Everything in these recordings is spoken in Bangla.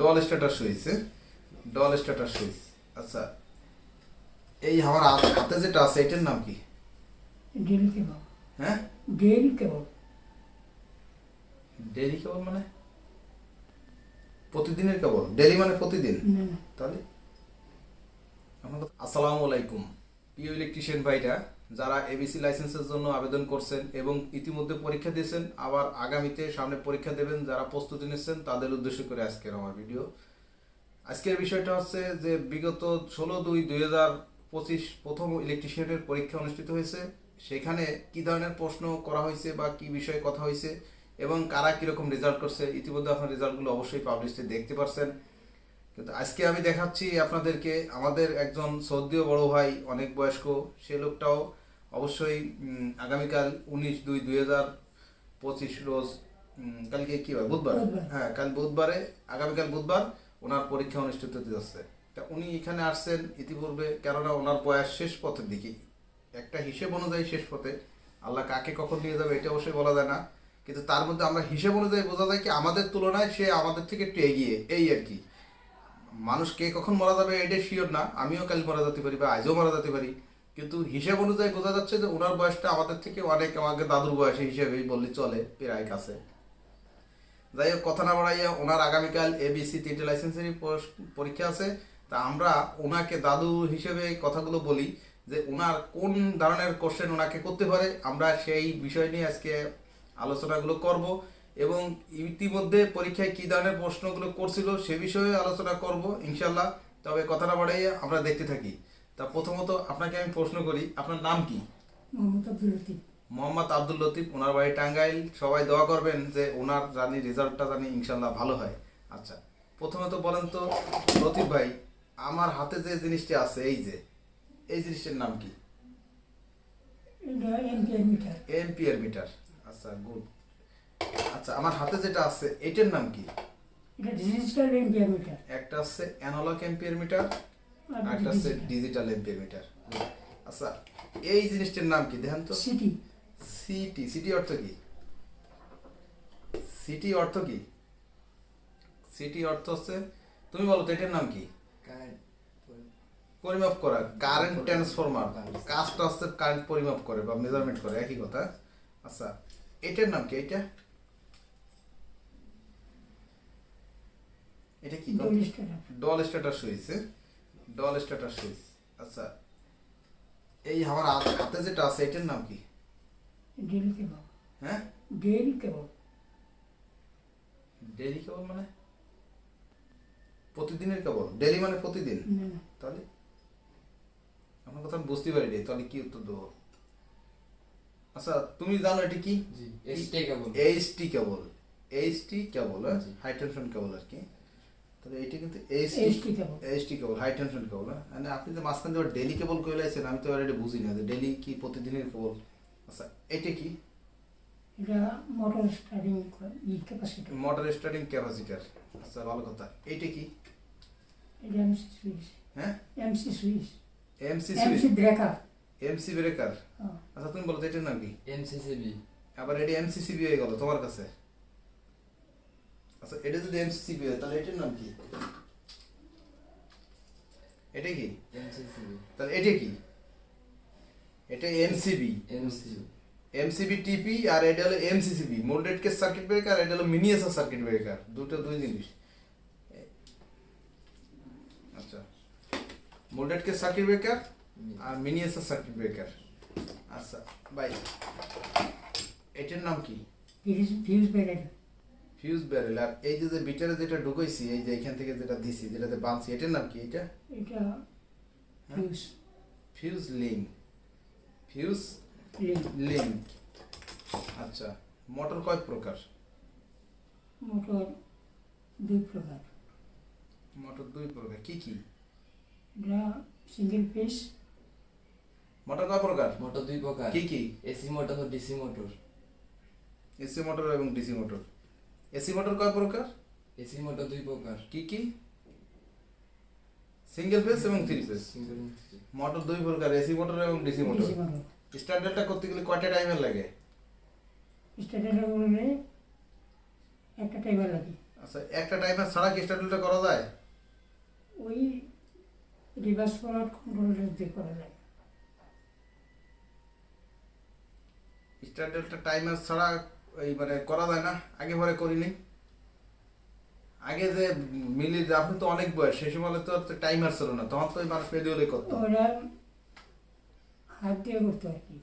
DOL status switch? DOL status switch আচ্ছা এই আমার হাতে যেটা আছে এটার নাম কি? Dell cable. হ্যাঁ? Dell cable. ডেলি কেবল মানে? প্রতিদিনের কেবল? ডেলি মানে প্রতিদিন? তাহলে? আসসালামু আলাইকুম প্রিয় ইলেকট্রিশিয়ান ভাইরা। যারা এবিসি লাইসেন্সের জন্য আবেদন করছেন এবং ইতিমধ্যে পরীক্ষা দিয়েছেন, আবার আগামীতে সামনে পরীক্ষা দেবেন, যারা প্রস্তুতি নিচ্ছেন, তাদের উদ্দেশ্য করে আজকের আমার ভিডিও। আজকের বিষয়টা হচ্ছে যে বিগত ষোলো দুই দুই হাজার পঁচিশ প্রথম ইলেকট্রিশিয়ানের পরীক্ষা অনুষ্ঠিত হয়েছে। সেখানে কি ধরনের প্রশ্ন করা হয়েছে বা কি বিষয়ে কথা হয়েছে এবং কারা কীরকম রেজাল্ট করছে, ইতিমধ্যে আপনার রেজাল্টগুলো অবশ্যই পাবলিশে দেখতে পারছেন। কিন্তু আজকে আমি দেখাচ্ছি আপনাদেরকে আমাদের একজন সৌদিও বড় ভাই অনেক বয়স্ক সে লোকটাও অবশ্যই আগামীকাল উনিশ দুই দুই হাজার পঁচিশ রোজ কালকে কি বুধবার। বুধবার। হ্যাঁ কাল বুধবারে আগামীকাল বুধবার ওনার পরীক্ষা অনুষ্ঠিত হতে যাচ্ছে। তা উনি এখানে আসছেন ইতিপূর্বে কেননা ওনার বয়স শেষ পথের দিকে একটা হিসেব অনুযায়ী শেষ পথে। আল্লাহ কাকে কখন নিয়ে যাবে এটা অবশ্যই বলা যায় না। কিন্তু তার মধ্যে আমরা হিসেব অনুযায়ী বোঝা যায় কি আমাদের তুলনায় সে আমাদের থেকে একটু এগিয়ে এই আর কি। মানুষ কে কখন মারা যাবে এটা শিওর না। আমিও কাল মারা যেতে পারি বা আজও মারা যেতে পারি। কিন্তু হিসেব অনুযায়ী বোঝা যাচ্ছে যে ওনার বয়সটা আমাদের থেকে অনেক আমাকে দাদুর বয়সে হিসেবেই বললে চলে প্রায় কাছে। যাই হোক, কথা না বাড়াইয়া ওনার আগামীকাল এবিসি তিনটে লাইসেন্সেরই পর- পরীক্ষা আছে। তা আমরা ওনাকে দাদু হিসেবে কথাগুলো বলি যে ওনার কোন ধরনের কোশ্চেন ওনাকে করতে পারে, আমরা সেই বিষয় নিয়ে আজকে আলোচনাগুলো করব। এবং ইতিমধ্যে পরীক্ষায় কি ধরনের প্রশ্নগুলো করছিল সে বিষয়ে আলোচনা করব ইনশাল্লাহ তবে কথা না বাড়াইয়া আমরা দেখতে থাকি। তা প্রথমত আপনাকে আমি প্রশ্ন করি আপনার নাম কি? মোহাম্মদ আব্দুল লতিফ। ওনার বাড়ি টাঙ্গাইল। সবাই দোয়া করবেন যে ওনার জানি রেজাল্টটা জানি ইনশাল্লাহ ভালো হয়। আচ্ছা প্রথমত বলেন তো লতিফ ভাই আমার হাতে যে জিনিসটি আছে এই যে এই জিনিসটির নাম কি? মিটার। Ampere meter. আচ্ছা গুড। আচ্ছা আমার হাতে যেটা আছে এটার নাম কি? এটা ডিজিটাল এম্পিয়ার মিটার একটা হচ্ছে অ্যানালগ এম্পিয়ার মিটার একটা হচ্ছে ডিজিটাল এম্পিয়ার মিটার আচ্ছা এই জিনিসটার নাম কি? দেখেন তো। সিটি সিটি সিটি অর্থ কি? সিটি অর্থ কি? সিটি অর্থ হচ্ছে তুমি বলো তো এটার নাম কি? পরিমাপ করা কারেন্ট ট্রান্সফরমার কাজটা হচ্ছে কারেন্ট পরিমাপ করে বা মেজারমেন্ট করে একই কথা। আচ্ছা এটার নাম কি? এটা এটা কি ডল স্ট্যাটাস। সুইচ হ্যাঁ? ডল স্ট্যাটাস সুইচ আচ্ছা এই আমার হাতে যেটা আছে এটার নাম কি? Dell cable. হ্যাঁ? Dell cable. ডেলি কেবল মানে? প্রতিদিনের কেবল? ডেলি মানে প্রতিদিন? তাহলে? আমার কথা বুঝতে পারি রে তাহলে কি উত্তর দেবো? আচ্ছা তুমি জানো এটা কি? G এসটাই cable. HT cable. HT cable. High tension cable আর কি। তাহলে এইটা কিন্তু HT cable. HT cable high tension cable মানে আপনি যে মাঝখান দিয়ে ডেলি কেবল কইলে আমি তো অলরেডি বুঝি না যে ডেলি কি প্রতিদিনের কেবল আচ্ছা এটা কি? এটা মোটর স্টার্টিং ই ক্যাপাসিটর মোটর স্টার্টিং ক্যাপাসিটার আচ্ছা ভালো কথা। এইটা কি? এটা এমসি সুইচ হ্যাঁ? MC switch MC MC breaker MC breaker আচ্ছা তুমি বলো তো এটার নাম কি? এমসিসিবি আবার এটি এমসিসিবি হয়ে গেল তোমার কাছে? আচ্ছা এটা যদি এমসিসিবি হয় তাহলে এটার নাম কি? এটা কি? এমসিসিবি তাহলে এটা কি? এটা এমসিবি এমসি এমসিবি টিপি আর এটা হলো MCCB moulded case circuit breaker এটা হলো মিনিয়েচার সার্কিট ব্রেকার দুটো দুই জিনিস। আচ্ছা। মোল্ডেড কেস সার্কিট ব্রেকার আর মিনিয়েচার সার্কিট ব্রেকার আচ্ছা বাই এটার নাম কি? Fuse fuse breaker fuse barrel আর এই যে যে বিটারে যেটা ঢুকাইছি এই যে এখান থেকে যেটা দিছি যেটাতে বাঁধছি এটার নাম কি এটা? এটা fuse fuse link fuse link আচ্ছা মোটর কয় প্রকার? মোটর দুই প্রকার। মোটর দুই প্রকার কি কি? সিঙ্গেল ফেস মোটর কয় প্রকার? মোটর দুই প্রকার। কি কি? এসি মোটর ও ডিসি মোটর এসি মোটর এবং ডিসি মোটর এসি মোটর কয় প্রকার এসি মোটর দুই প্রকার কি কি সিঙ্গেল ফেজ এবং থ্রি ফেজ সিঙ্গেল মোটর দুই প্রকার এসি মোটর এবং ডিসি মোটর ডিসি মোটর স্ট্যান্ডার্ডটা করতে গেলে কয়টা টাইমের লাগে স্টার্টার বললে একটা টাইমার লাগে আচ্ছা একটা টাইমার ছাড়া কি স্টার্টেলটা করা যায় ওই রিভার্স ফরওয়ার্ড কন্ট্রোলের দিয়ে করা যায় স্টার্টেলটা টাইমার ছাড়া মানে করা যায় না আগে পরে করিনি। আগে যে মিলি আপনি তো অনেক বয়স সেই সময় তো টাইমার ছিল না তখন তো ওই মানুষ ম্যানুয়ালি করতো। হাত দিয়ে করতে আর কি।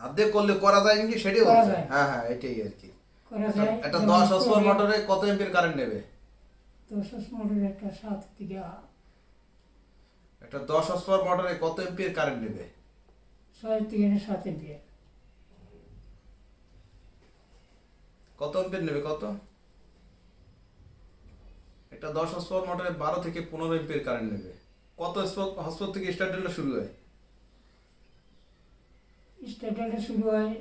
হাত দিয়ে করলে করা যায় নাকি? সেটাই হচ্ছে। হ্যাঁ হ্যাঁ এটাই আর কি। একটা দশ হসপার করে মোটরে কত এমপির কারেন্ট নেবে? দশ মোটর একটা সাত থেকে একটা দশ হসপার মোটরে কত এমপির কারেন্ট নেবে? ছয় থেকে সাত এম্পিয়ার কত এমপির নেবে কত? একটা দশ হসপার মোটরে বারো থেকে পনেরো এমপির কারেন্ট নেবে। কত হসপার থেকে স্টার্টেলটা শুরু হয়? স্টার্টারটা শুরু হয়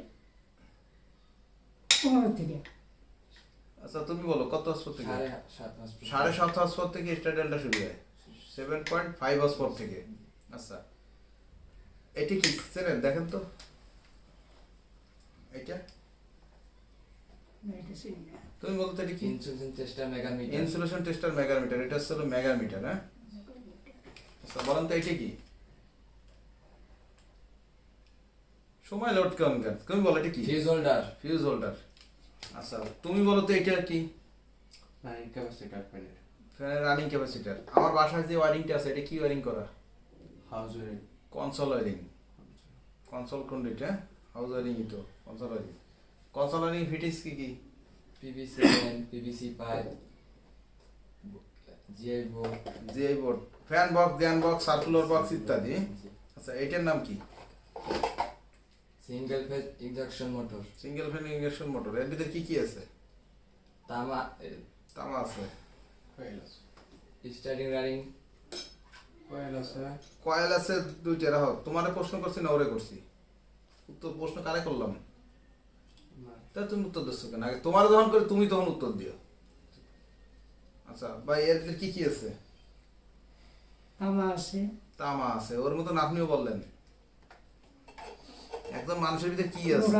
পনেরো থেকে। আচ্ছা তুমি বলো কত হসপার থেকে? সাড়ে সাত সাত থেকে স্টার্টেলটা শুরু হয়। সেভেন পয়েন্ট ফাইভ হসপার থেকে। আচ্ছা এটি কি চেনেন দেখেন তো। এটা। তুমি বলতে এটি কি? Insulin tester megameter insulation tester megameter এটা হচ্ছে মেগামিটার হ্যাঁ? আচ্ছা বলেন তো এটা কি? সময় লোড কেমন কেন? তুমি বলো এটা কি? ফিউজ হোল্ডার ফিউজ হোল্ডার আচ্ছা তুমি বলো তো এটা কি? Running capacitor panel. ফ্যানের রানিং ক্যাপাসিটার আমার বাসায় যে ওয়ারিংটা আছে এটা কি ওয়ারিং করা? House wiring. Console wiring console conduit হ্যাঁ? হাউস ওয়ারিংই তো কনসোল ওয়ারিং ওয়ারিং ফিটিংস কি কি? PVC line PVC pipe GI board GI board fan box জ্ঞান বক্স সার্কুলার বক্স ইত্যাদি। আচ্ছা এটার নাম কি? Single phase injection motor single fan injection motor এর ভিতরে কি কি আছে? তামা তামা আছে। স্টার্টিং রানিং কয়েল আছে। কয়েল আছে দুইটা রাখো তোমারে প্রশ্ন করছি না ওরে করছি। উত্তর প্রশ্ন কারে করলাম। তা তুমি উত্তর দিচ্ছ কেন? আগে তোমার যখন করে তুমি তখন উত্তর দিও। আচ্ছা ভাই এর কি কি আছে? তামা আছে। তামা আছে ওর মতন আপনিও বললেন। একদম মানুষের ভিতরে কি আছে?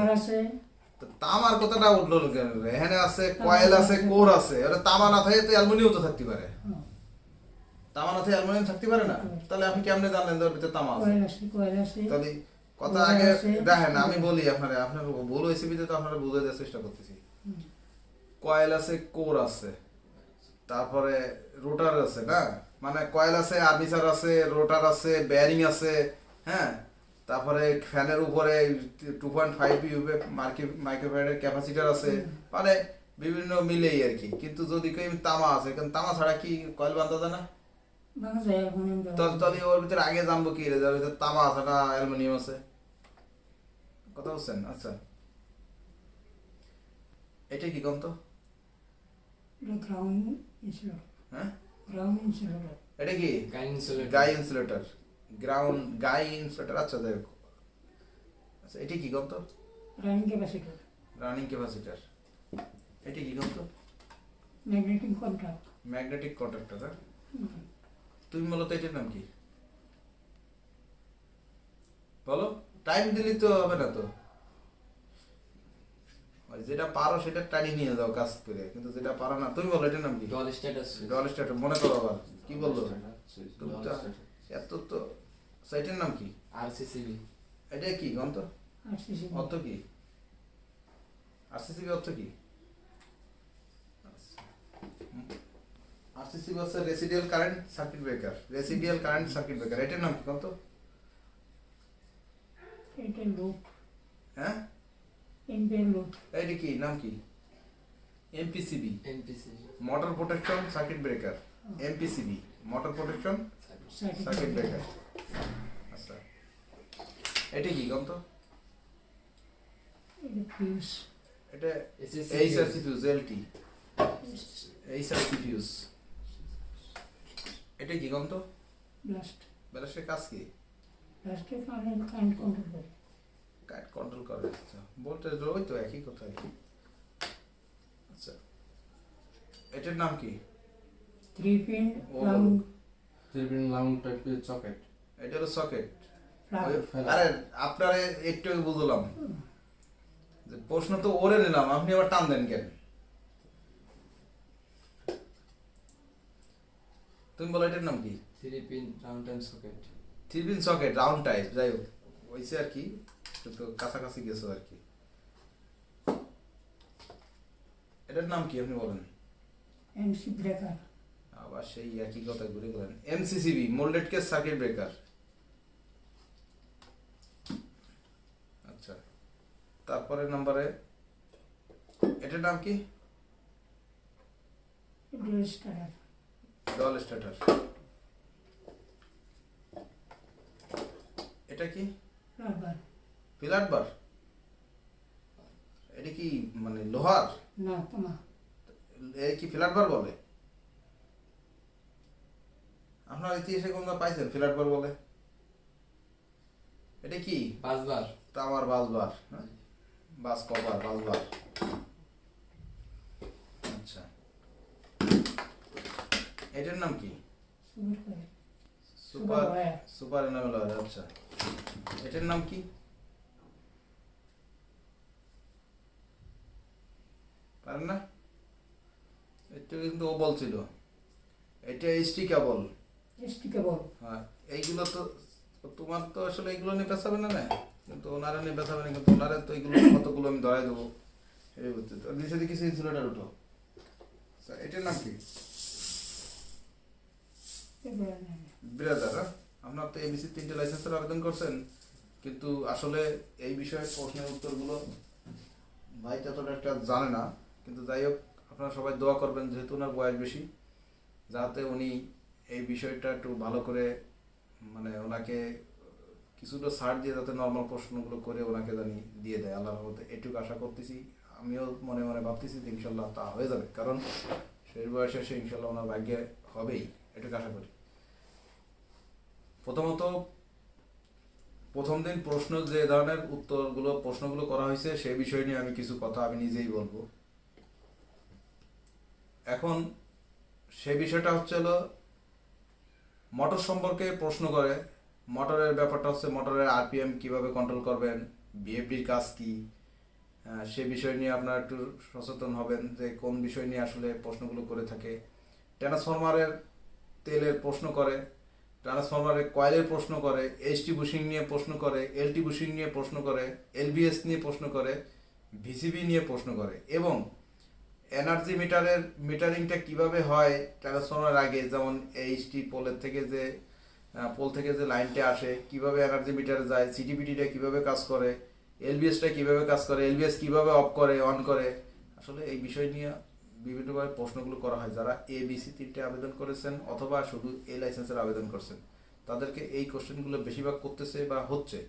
তামার কথাটা উঠল কেন? এখানে আছে কয়েল আছে। কোর আছে। তামা না থাকে তো অ্যালুমিনিয়াম তো থাকতে পারে। তামা না থাকে অ্যালুমিনিয়াম থাকতে পারে না? তাহলে আপনি কেমনে জানলেন ওর ভিতরে তামা আছে। তাহলে কথা আগে। দেখেন আমি বলি আপনারা আপনার ভুল হয়েছে বিধে তো আপনারা বুঝে দেওয়ার চেষ্টা করতেছি। কয়েল আছে কোর আছে তারপরে রোটার আছে না? মানে কয়েল আছে আর্মিচার আছে রোটার আছে বেয়ারিং আছে হ্যাঁ? তারপরে ফ্যানের উপরে টু পয়েন্ট ফাইভ ইউবে মাইক্রোফ্যানের ক্যাপাসিটার আছে মানে বিভিন্ন মিলেই আর কি। কিন্তু যদি কেউ তামা আছে কারণ তামা ছাড়া কি কয়েল বান্ধা যায় না? তাহলে ওর ভিতরে আগে জানব কি রে যার ভিতরে তামা আছে না অ্যালুমিনিয়াম আছে। কথা বলছেন? আচ্ছা। এটা কি কম তো এটা গ্রাউন্ড ইনসুলেটর। হ্যাঁ? Ground insulator. এটা কি? Guy insulator. Ground guy insulator আচ্ছা দেখ আচ্ছা এটি কি কম তো রানিং ক্যাপাসিটর রানিং ক্যাপাসিটার এটি কি কম তো ম্যাগনেটিক কন্ট্রাক্ট ম্যাগনেটিক কন্ট্রাক্টর হ্যাঁ তুমি বলো তো এটার নাম কি? বলো। টাইম দিলি তো হবে না তো। যেটা পারো সেটা টানি নিয়ে যাও কাজ করে। কিন্তু যেটা পারো না তুমি বলো এটার নাম কি? ডল স্ট্যাটাস ডল স্টার্ট মনে করো আবার। কি বলল. এত তো সাইটের নাম কি? আরসিসিবি এটা কি গন্ত অর্থ কি? আরসিসিবি অর্থ কি? আরসিসিবি হচ্ছে residual current circuit breaker residual current circuit breaker এটার নাম কি গন্ত এটা লুপ হ্যাঁ লুপ এটা কি নাম কি MPCB NPC motor protection circuit breaker MPCB motor protection circuit breaker আচ্ছা এটা কি গন্ত এটা ফিউজ এটা SSC HRC fuse LT HRC fuse এটা কি গন্ত ব্লাস্ট ব্যালান্সের কাজ কি? ব্লাস্টে কারেন্ট কারেন্ট কন্ট্রোল করে। কারেন্ট কন্ট্রোল করে আচ্ছা। ভোল্টেজ ওই তো একই কথা আচ্ছা। এটার নাম কি? Three pin. Round Three pin round type এর এটা হলো সকেট আরে আপনারে একটু বুঝলাম। যে প্রশ্ন তো ওরে নিলাম আপনি আবার টান দেন কেন? তুমি বলো এটার নাম কি? Three pin round time socket. Three pin socket round type যাই হোক। হয়েছে আর কি একটু কাছাকাছি গেছো আর কি। এটার নাম কি আপনি বলেন? এমসি ব্রেকার আবার সেই একই কথা ঘুরে গেলেন MCCB moulded case circuit breaker আচ্ছা তারপরে নম্বরে এটার নাম কি? ডুয়েল স্টার্টার ডল স্টার্টার এটা কি? রাবার ফিলার বার এটা কি মানে লোহার? না তোমা। এ কি ফিলার বার বলে? আপনার ইতিহাসে কোনটা পাইছেন ফিলার বার বলে? এটা কি? পাঁচবার তামার বাসবার হ্যাঁ? বাস কভার বাসবার আচ্ছা এটার নাম কি? সুপার সুপার এনামেল অয়েল আচ্ছা। এটার নাম কি? পারেন না? এটা কিন্তু ও বলছিল এটা এইচটি কেবল। এসটি কেবল। হ্যাঁ এইগুলো তো তোমার তো আসলে এগুলো নিয়ে পেছাবে না না? কিন্তু ওনারা নিয়ে পেছাবে না কিন্তু ওনারা তো এগুলো কতগুলো আমি ধরাই দেবো। এই বুঝতে তো নিচে কিছু ইনসুলেটার উঠো। আচ্ছা, এটার নাম কি? বিরাদার? আপনার তো এবিসি তিনটে লাইসেন্সের আবেদন করছেন, কিন্তু আসলে এই বিষয়ে প্রশ্নের উত্তরগুলো ভাই ততটা একটা জানে না, কিন্তু যাই হোক, আপনারা সবাই দোয়া করবেন যেহেতু ওনার বয়স বেশি, যাতে উনি এই বিষয়টা একটু ভালো করে মানে ওনাকে কিছুটা ছাড় দিয়ে যাতে নর্মাল প্রশ্নগুলো করে ওনাকে জানি দিয়ে দেয় আল্লাহর মধ্যে এটুকু আশা করতেছি, আমিও মনে মনে ভাবতেছি যে ইনশাল্লাহ তা হয়ে যাবে, কারণ শেষ বয়সে সে ইনশাল্লাহ ওনার ভাগ্যে হবেই, এটুকু আশা করি প্রথমত প্রথম দিন প্রশ্ন যে ধরনের উত্তরগুলো, প্রশ্নগুলো করা হয়েছে সেই বিষয় নিয়ে আমি কিছু কথা আমি নিজেই বলব। এখন সে বিষয়টা হচ্ছে হলো, মোটর সম্পর্কে প্রশ্ন করে। মোটরের ব্যাপারটা হচ্ছে মোটরের আরপিএম কীভাবে কন্ট্রোল করবেন, বিএফডির কাজ কি? সে বিষয় নিয়ে আপনারা একটু সচেতন হবেন যে কোন বিষয় নিয়ে আসলে প্রশ্নগুলো করে থাকে। ট্রান্সফরমারের তেলের প্রশ্ন করে। ট্রান্সফরমারের কয়েলের প্রশ্ন করে, এইচটি বুশিং নিয়ে প্রশ্ন করে, এলটি বুশিং নিয়ে প্রশ্ন করে, এলবিএস নিয়ে প্রশ্ন করে, ভিসিবি নিয়ে প্রশ্ন করে এবং এনার্জি মিটারের, মিটারিংটা কীভাবে হয় ট্রান্সফরমার আগে? যেমন এইচটি পোলের থেকে যে পোল থেকে যে লাইনটা আসে, কীভাবে এনার্জি মিটারে যায়, সিটিপিটিটা কীভাবে কাজ করে, এলবিএসটা কীভাবে কাজ করে, এলবিএস কীভাবে অফ করে, অন করে? আসলে এই বিষয় নিয়ে বিভিন্নভাবে প্রশ্নগুলো করা হয়, যারা এ বিসি তিনটে আবেদন করেছেন অথবা শুধু এ লাইসেন্সের আবেদন করছেন, তাদেরকে এই কোশ্চেনগুলো বেশিরভাগ করতেছে বা হচ্ছে।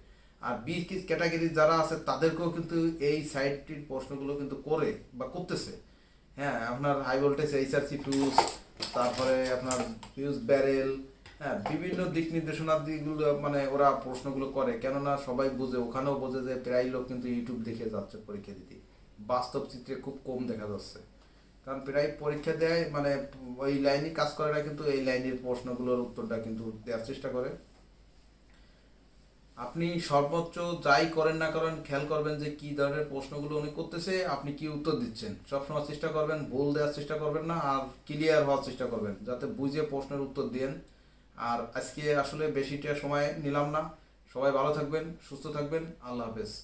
আর বি ক্যাটাগরি যারা আছে, তাদেরকেও কিন্তু এই সাইডটির প্রশ্নগুলো কিন্তু করে বা করতেছে। হ্যাঁ আপনার হাই ভোল্টেজ এইচআরসি ফিউজ তারপরে আপনার ফিউজ ব্যারেল হ্যাঁ বিভিন্ন দিক নির্দেশনার দিকগুলো মানে ওরা প্রশ্নগুলো করে। কেননা সবাই বোঝে, ওখানেও বোঝে যে প্রায় লোক কিন্তু ইউটিউব দেখে যাচ্ছে পরীক্ষা দিতে। বাস্তব চিত্রে খুব কম দেখা যাচ্ছে। কারণ প্রায় পরীক্ষা দেয় মানে ওই লাইনে কাজ করে না, কিন্তু এই লাইনের প্রশ্নগুলোর উত্তরটা কিন্তু দেওয়ার চেষ্টা করে। আপনি সর্বোচ্চ যাই করেন না করেন, খেয়াল করবেন যে কি ধরনের প্রশ্নগুলো উনি করতেছে, আপনি কি উত্তর দিচ্ছেন। সবসময় চেষ্টা করবেন, ভুল দেওয়ার চেষ্টা করবেন না, আর ক্লিয়ার হওয়ার চেষ্টা করবেন, যাতে বুঝে প্রশ্নের উত্তর দেন। আর আজকে আসলে বেশিটা সময় নিলাম না। সবাই ভালো থাকবেন, সুস্থ থাকবেন, আল্লাহ হাফেজ।